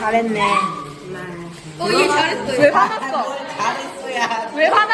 잘했네. 어, 얘 잘했어. 왜 화났어? 잘했어야. 왜 화났어?